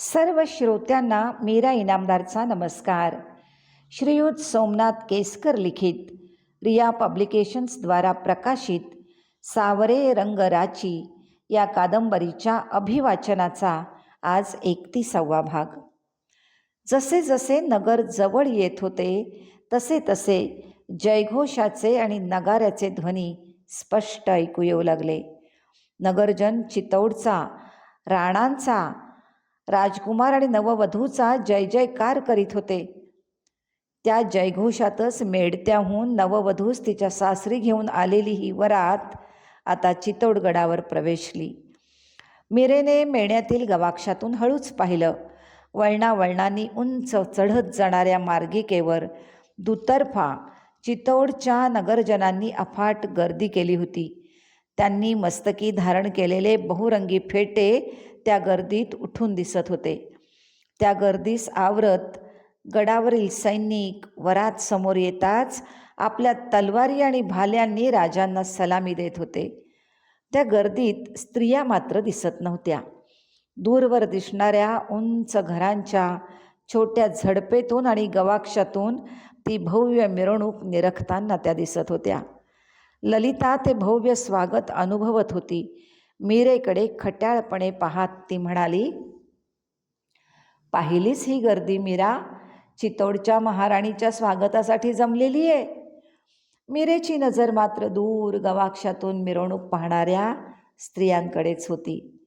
सर्व श्रोत्यांना मीरा इनामदारचा नमस्कार. श्रीयुत सोमनाथ केसकर लिखित रिया पब्लिकेशन्सद्वारा प्रकाशित सावरे रंगराची या कादंबरीच्या अभिवाचनाचा आज एकतीसावा भाग. जसे जसे नगर जवळ येत होते तसे तसे जयघोषाचे आणि नगाऱ्याचे ध्वनी स्पष्ट ऐकू येऊ लागले. नगरजन चितौडचा राणांचा राजकुमार आणि नववधूचा जय जयकार करीत होते. त्या जयघोषातच मेडत्याहून नववधूस तिच्या सासरी घेऊन आलेली ही वरात आता चितौडगडावर प्रवेशली. मिरेने मेण्यातील गवाक्षातून हळूच पाहिलं. वळणा वळणांनी उंच चढत जाणाऱ्या मार्गिकेवर दुतर्फा चितौडच्या नगरजनांनी अफाट गर्दी केली होती. त्यांनी मस्तकी धारण केलेले बहुरंगी फेटे त्या गर्दीत उठून दिसत होते. त्या गर्दीस आवरत गडावरील सैनिक वरात समोर येताच आपल्या तलवारी आणि भाल्यांनी राजांना सलामी देत होते. त्या गर्दीत स्त्रिया मात्र दिसत नव्हत्या. दूरवर दिसणाऱ्या उंच घरांच्या छोट्या झडपेतून आणि गवाक्षातून ती भव्य मिरवणूक निरखताना त्या दिसत होत्या. ललिता ते भव्य स्वागत अनुभवत होती. मीरेकडे खट्याळपणे पाहात ती म्हणाली पाहिलीच ही गर्दी मीरा? चितौडच्या महाराणीच्या स्वागतासाठी जमलेली आहे. मीरेची नजर मात्र दूर गवाक्षातून मिरवणूक पाहणाऱ्या स्त्रियांकडेच होती.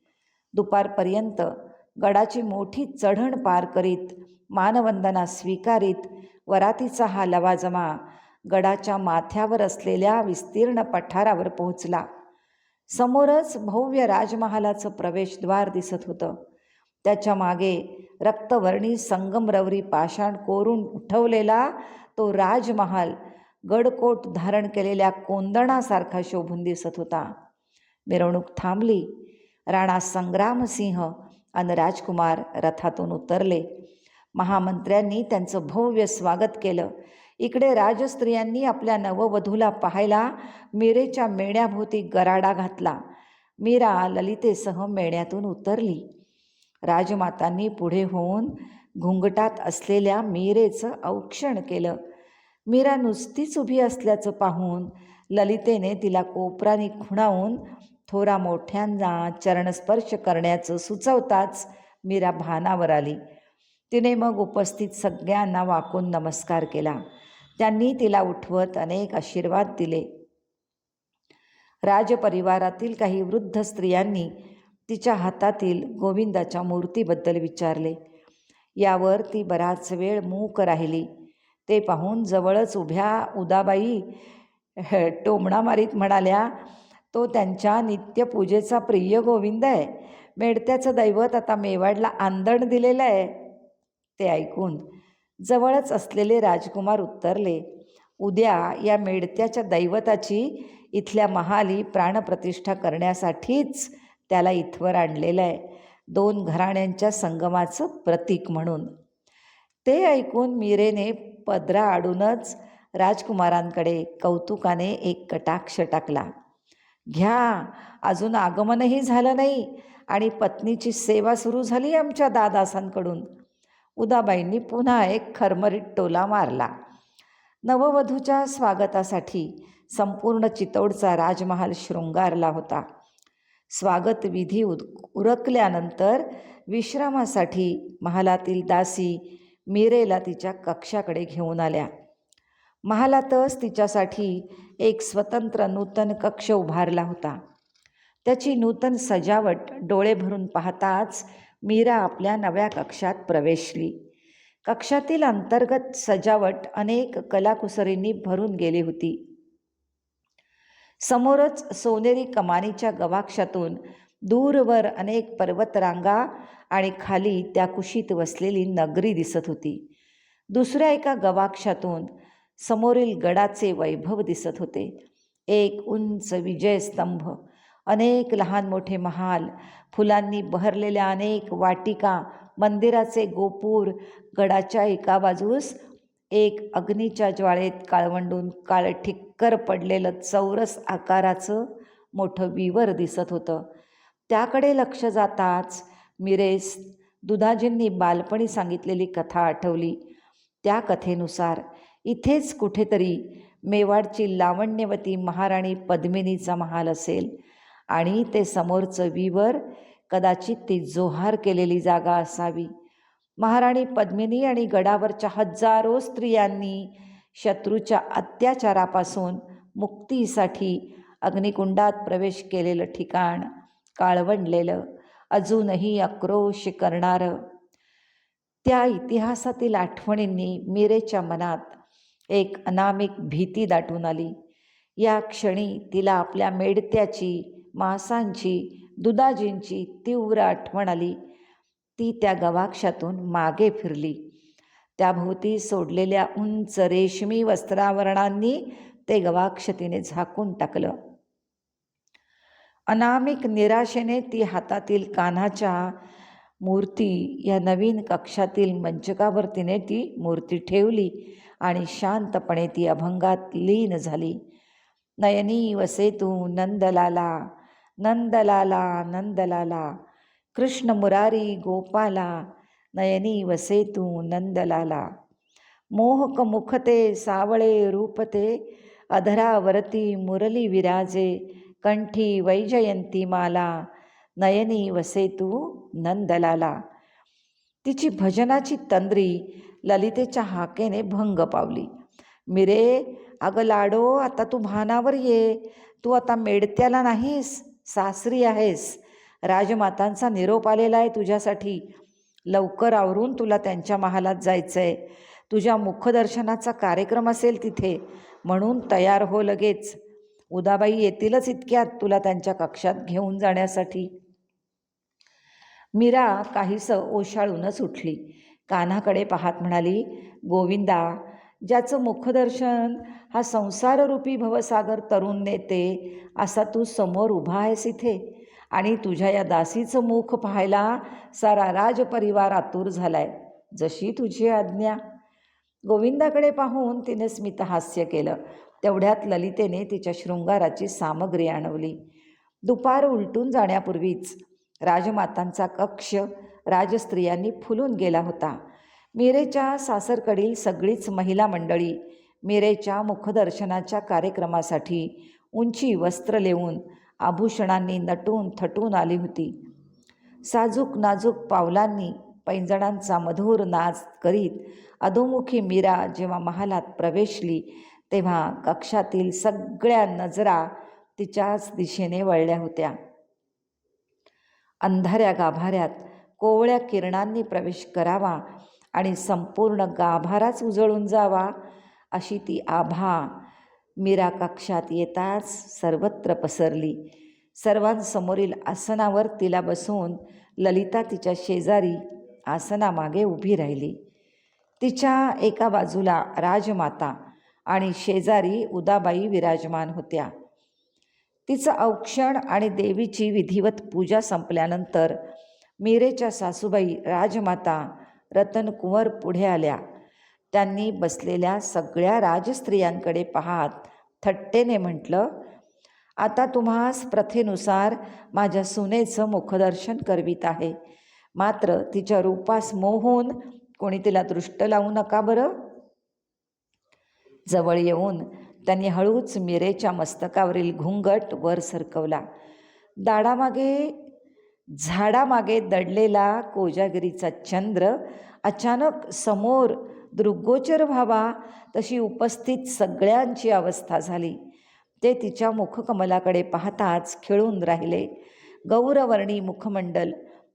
दुपारपर्यंत गडाची मोठी चढण पार करीत मानवंदना स्वीकारीत वरातीचा हा लवाजमा गडाच्या माथ्यावर असलेल्या विस्तीर्ण पठारावर पोहोचला. समोरच भव्य राजमहालाचं प्रवेशद्वार दिसत होतं. त्याच्यामागे रक्तवर्णी संगमरवरी पाषाण कोरून उठवलेला तो राजमहाल गडकोट धारण केलेल्या कोंदणासारखा शोभून दिसत होता. मिरवणूक थांबली. राणा संग्रामसिंह आणि राजकुमार रथातून उतरले. महामंत्र्यांनी त्यांचं भव्य स्वागत केलं. इकडे राजस्त्रियांनी आपल्या नववधूला पाहायला मीरेच्या मेण्याभोवती गराडा घातला. मीरा ललितेसह मेण्यातून उतरली. राजमातांनी पुढे होऊन घुंगटात असलेल्या मीरेचं औक्षण केलं. मीरा नुसतीच उभी असल्याचं पाहून ललितेने तिला कोपराने खुणावून थोरा मोठ्यांना चरणस्पर्श करण्याचं सुचवताच मीरा भानावर आली. तिने मग उपस्थित सगळ्यांना वाकून नमस्कार केला. त्यांनी तिला उठवत अनेक आशीर्वाद दिले. राजपरिवारातील काही वृद्ध स्त्रियांनी तिच्या हातातील गोविंदाच्या मूर्तीबद्दल विचारले. यावर ती बराच वेळ मूक राहिली. ते पाहून जवळच उभ्या उदाबाई टोमणा मारीत म्हणाल्या तो त्यांच्या नित्यपूजेचा प्रिय गोविंद आहे. मेडत्याचं दैवत आता मेवाडला आंदण दिलेलं आहे. ते ऐकून जवळच असलेले राजकुमार उत्तरले. उद्या या मेडत्याच्या दैवताची इथल्या महाली प्राणप्रतिष्ठा करण्यासाठीच त्याला इथवर आणलेलं आहे. दोन घराण्यांच्या संगमाचं प्रतीक म्हणून. ते ऐकून मीरेने पदरा आडूनच राजकुमारांकडे कौतुकाने एक कटाक्ष टाकला. घ्या अजून आगमनही झालं नाही आणि पत्नीची सेवा सुरू झाली आमच्या दादासांकडून. उदाबाईंनी पुन्हा एक खरमरीत टोला मारला. नववधूच्या स्वागतासाठी संपूर्ण चितौडचा राजमहाल शृंगारला होता. स्वागत विधी उद उरकल्यानंतर विश्रामासाठी महालातील दासी मीरेला तिच्या कक्षाकडे घेऊन आल्या. महालातच तिच्यासाठी एक स्वतंत्र नूतन कक्ष उभारला होता. त्याची नूतन सजावट डोळे भरून पाहताच मीरा आपल्या नव्या कक्षात प्रवेशली. कक्षातील अंतर्गत सजावट अनेक कलाकुसरींनी भरून गेली होती. समोरच सोनेरी कमानीच्या गवाक्षातून दूरवर अनेक पर्वतरांगा आणि खाली त्या कुशीत वसलेली नगरी दिसत होती. दुसऱ्या एका गवाक्षातून समोरील गडाचे वैभव दिसत होते. एक उंच विजयस्तंभ अनेक लहान मोठे महाल फुलांनी बहरलेल्या अनेक वाटिका मंदिराचे गोपूर गडाच्या एका बाजूस एक अग्नीच्या ज्वाळेत काळवंडून काळ ठिक्कर पडलेलं चौरस आकाराचं मोठं विवर दिसत होतं. त्याकडे लक्ष जाताच मिरेस दुधाजींनी बालपणी सांगितलेली कथा आठवली. त्या कथेनुसार इथेच कुठेतरी मेवाडची लावण्यवती महाराणी पद्मिनीचा महाल असेल. आणि ते समोरचं विवर कदाचित ती जोहार केलेली जागा असावी. महाराणी पद्मिनी आणि गडावरच्या हजारो स्त्रियांनी शत्रूच्या अत्याचारापासून मुक्तीसाठी अग्निकुंडात प्रवेश केलेलं ठिकाण काळवंडलेलं अजूनही आक्रोश करणारं. त्या इतिहासातील आठवणींनी मीरेच्या मनात एक अनामिक भीती दाटून आली. या क्षणी तिला आपल्या मेडत्याची मांसांची दुधाजींची तीव्र आठवण आली. ती त्या गवाक्षातून मागे फिरली. त्याभोवती सोडलेल्या उंच रेशमी वस्त्रावरणांनी ते गवाक्ष तिने झाकून टाकलं. अनामिक निराशेने ती हातातील कान्हाच्या मूर्ती या नवीन कक्षातील मंचकावर तिने ती मूर्ती ठेवली आणि शांतपणे ती अभंगात लीन झाली. नयनी वसे तू नंदलाला नंदलाला नंदलाला कृष्ण मुरारी गोपाला नयनी वसे तू नंदलाला. मोहक मुखते सावळे रूपते अधरावरती मुरली विराजे कंठी वैजयंती माला नयनी वसे तू नंदलाला. तिची भजनाची तंद्री ललितेच्या हाकेने भंग पावली. मिरे अगं लाडो आता तू भानावर ये. तू आता मेडत्याला नाहीस. सासरी आहेस. राजमातांचा निरोप आलेला आहे तुझ्यासाठी. लवकर आवरून तुला त्यांच्या महालात जायचं आहे तुझ्या मुखदर्शनाचा कार्यक्रम असेल तिथे म्हणून तयार हो लगेच. उदाबाई येतीलच इतक्यात तुला त्यांच्या कक्षात घेऊन जाण्यासाठी. मीरा काहीसं ओशाळूनच उठली. कान्हाकडे पाहत म्हणाली गोविंदा ज्याचं मुखदर्शन हा संसाररूपी भवसागर तरुण नेते असा तू समोर उभा आहेस इथे. आणि तुझ्या या दासीचं मुख पाहायला सारा राजपरिवार आतुर झालाय. जशी तुझी आज्ञा. गोविंदाकडे पाहून तिने स्मितहास्य केलं. तेवढ्यात ललितेने तिच्या शृंगाराची सामग्री आणवली. दुपार उलटून जाण्यापूर्वीच राजमातांचा कक्ष राजस्त्रियांनी फुलून गेला होता. मीरेच्या सासरकडील सगळीच महिला मंडळी मीरेच्या मुखदर्शनाच्या कार्यक्रमासाठी उंची वस्त्र लेऊन आभूषणांनी नटून थटून आली होती. साजूक नाजूक पावलांनी पैंजणांचा मधुर नाच करीत अधोमुखी मीरा जेव्हा महालात प्रवेशली तेव्हा कक्षातील सगळ्या नजरा तिच्याच दिशेने वळल्या होत्या. अंधाऱ्या गाभाऱ्यात कोवळ्या किरणांनी प्रवेश करावा आणि संपूर्ण गाभाराच उजळून जावा अशी ती आभा मीरा कक्षात येताच सर्वत्र पसरली. सर्वांसमोरील आसनावर तिला बसवून ललिता तिच्या शेजारी आसनामागे उभी राहिली. तिच्या एका बाजूला राजमाता आणि शेजारी उदाबाई विराजमान होत्या. तिचं औक्षण आणि देवीची विधिवत पूजा संपल्यानंतर मीरेच्या सासूबाई राजमाता रतनकुंवर पुढे आल्या. त्यांनी बसलेल्या सगळ्या राजस्त्रियांकडे पाहात थट्टेने म्हटलं आता तुम्हास प्रथेनुसार माझ्या सुनेचं मुखदर्शन करवीत आहे. मात्र तिच्या रूपास मोहून कोणी तिला दृष्ट लावू नका बरं. जवळ येऊन त्यांनी हळूच मिरेच्या मस्तकावरील घुंगट वर सरकवला. दाडामागे झाडामागे दडलेला कोजागिरीचा चंद्र अचानक समोर दृग्गोचर व्हावा तशी उपस्थित सगळ्यांची अवस्था झाली. ते तिच्या मुखकमलाकडे पाहताच खिळून राहिले. गौरवर्णी मुखमंडल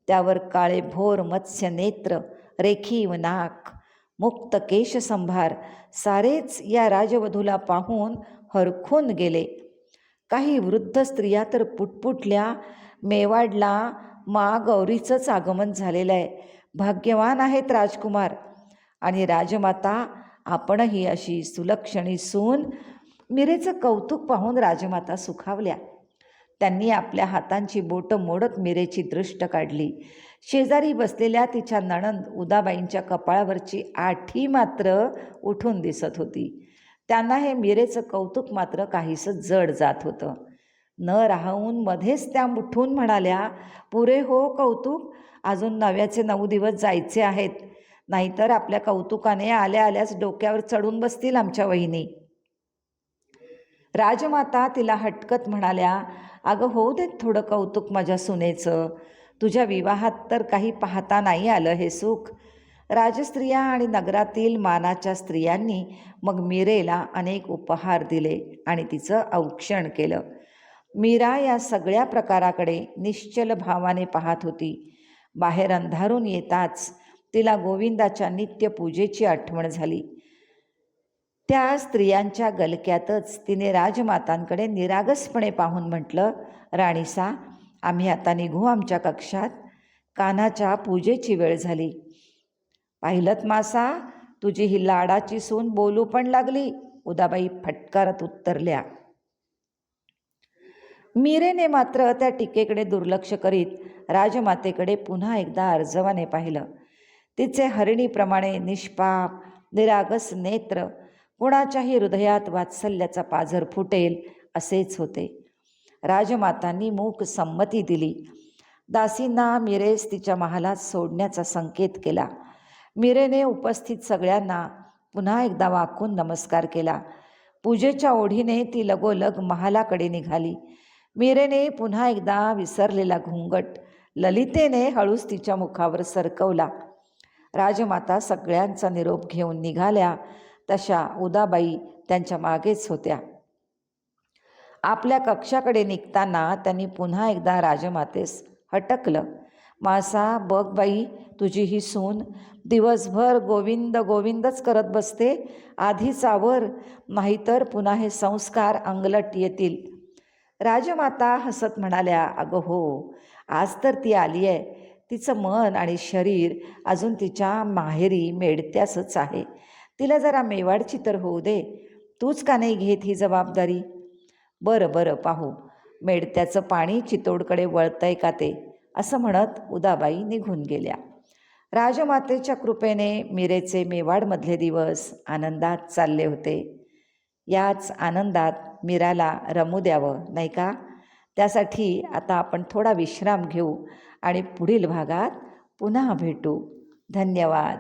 त्यावर काळे भोर मत्स्य नेत्र रेखीव नाक मुक्त केशसंभार सारेच या राजवधूला पाहून हरखून गेले. काही वृद्ध स्त्रिया तर पुटपुटल्या मेवाडला मा गौरीचंच आगमन झालेलं आहे. भाग्यवान आहेत राजकुमार. आणि राजमाता आपणही अशी सुलक्षणी सून मिरेचं कौतुक पाहून राजमाता सुखावल्या. त्यांनी आपल्या हातांची बोटं मोडत मिरेची दृष्ट काढली. शेजारी बसलेल्या तिच्या नणंद उदाबाईंच्या कपाळावरची आठी मात्र उठून दिसत होती. त्यांना हे मिरेचं कौतुक मात्र काहीसं जड जात होतं. न राहून मध्येच त्या उठून म्हणाल्या पुरे हो कौतुक अजून नव्याचे नऊ दिवस जायचे आहेत. नाहीतर आपल्या कौतुकाने आल्या आल्याच डोक्यावर चढून बसतील आमच्या वहिनी. राजमाता तिला हटकत म्हणाल्या अगं होऊ देत थोडं कौतुक माझ्या सुनेचं. तुझ्या विवाहात तर काही पाहता नाही आलं हे सुख. राजस्त्रिया आणि नगरातील मानाच्या स्त्रियांनी मग मीरेला अनेक उपहार दिले आणि तिचं औक्षण केलं. मीरा या सगळ्या प्रकाराकडे निश्चल भावाने पाहत होती. बाहेर अंधारून येताच तिला गोविंदाच्या नित्यपूजेची आठवण झाली. त्या स्त्रियांच्या गलक्यातच तिने राजमातांकडे निरागसपणे पाहून म्हटलं राणीसा आम्ही आता निघू आमच्या कक्षात. कानाच्या पूजेची वेळ झाली. पाहिलत मासा तुझी ही लाडाची सून बोलू पण लागली. उदाबाई फटकारत उत्तरल्या. मीरेने मात्र त्या टीकेकडे दुर्लक्ष करीत राजमातेकडे पुन्हा एकदा अर्जवाने पाहिलं. तिचे हरिणीप्रमाणे निष्पाप निरागस नेत्र कुणाच्याही हृदयात वात्सल्याचा पाझर फुटेल असेच होते. राजमातांनी मूक संमती दिली. दासींना मिरेस तिच्या महालात सोडण्याचा संकेत केला. मिरेने उपस्थित सगळ्यांना पुन्हा एकदा वाकून नमस्कार केला. पूजेच्या ओढीने ती लगोलग महालाकडे निघाली. मीरेने पुन्हा एकदा विसरलेला घुंगट ललितेने हळूच तिच्या मुखावर सरकवला. राजमाता सगळ्यांचा निरोप घेऊन निघाल्या. तशा उदाबाई त्यांच्या मागेच होत्या. आपल्या कक्षाकडे निघताना त्यांनी पुन्हा एकदा राजमातेस हटकलं. मासा बघ बाई तुझी ही सून. दिवसभर गोविंद गोविंदच करत बसते. आधी चावर नाहीतर पुन्हा हे संस्कार अंगलट येतील. राजमाता हसत म्हणाल्या अगं हो आज तर ती आली आहे. तिचं मन आणि शरीर अजून तिच्या माहेरी मेडत्यासच आहे. तिला जरा मेवाडची तर होऊ दे. तूच का नाही घेत ही जबाबदारी? बरं बरं पाहू. मेडत्याचं पाणी चितोडकडे वळतंय का ते? असं म्हणत उदाबाई निघून गेल्या. राजमातेच्या कृपेने मिरेचे मेवाडमधले दिवस आनंदात चालले होते. याच आनंदात मीराला रमू द्यावं नाही का? त्यासाठी आता आपण थोडा विश्राम घेऊ आणि पुढील भागात पुन्हा भेटू. धन्यवाद.